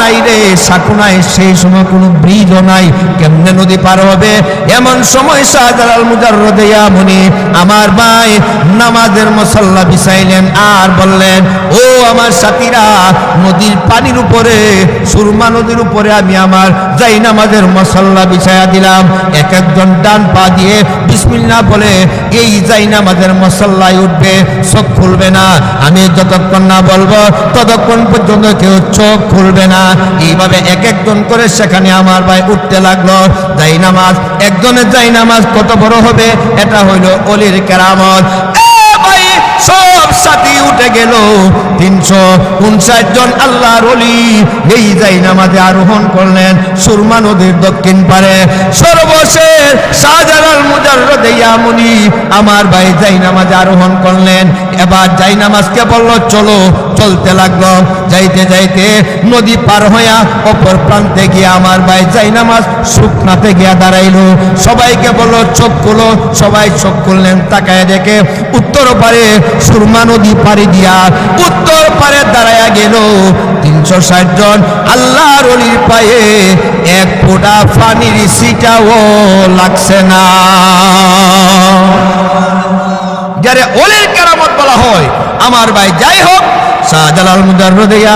নাই রে, সাঁকু নাই, সেই সময় কোনো ব্রিজও নাই। কেমনে নদী পার হবে? এমন সময় শাহজালাল মুজাররদে ইয়ামুনি আমার ভাই নামাজের মশল্লা বিছাইলেন আর বললেন, ও আমার সাথীরা, নদীর পানির উপরে, সুরমা নদীর উপরে আমি আমার যাই নামাজের মশল্লা বিছাইয়া দিলাম। এক একজন ডান পা দিয়ে বিসমিল্লাহ বলে, এই যাই নামাজের মশল্লায় উঠবে, চোখ খুলবে না। আমি যতক্ষণ না বলব, ততক্ষণ পর্যন্ত কেউ চোখ খুলবে না। এইভাবে এক একজন করে সেখানে আমার ভাই উঠতে লাগল। যাই নামাজ, একজনের যাই নামাজ কত বড় হবে, এটা হইল অলির কেরামত। সব সাথী উঠে গেল। তিনশো উনষাট জন আল্লাহর অলি এই যাই নামাজে আরোহণ করলেন। সুরমা নদীর দক্ষিণ পারে। শাহজালাল ইয়ামুনি আমার ভাই যাই আরোহণ করলেন। এবার যাই বলল, চলো, চলতে লাগল। যাইতে যাইতে নদী পার হইয়া অপর প্রান্তে গিয়ে আমার ভাই যাই নামাজ শুকনাতে গিয়া দাঁড়াইলো। সবাইকে বলল, চোখ খুলো। সবাই চোখ খুললেন, তাকায় দেখে উত্তর পারে সুরমা নদী পাড়ি দিয়া উত্তর পারে দাঁড়ায়া গেল। তিনশো ষাট জন আল্লাহর পায়ে এক ফোঁটা পানির সিটাও লাগছে না। যারে অলির কেরামত বলা হয়, আমার ভাই যাই হোক, শাহজালাল মুজাররদিয়া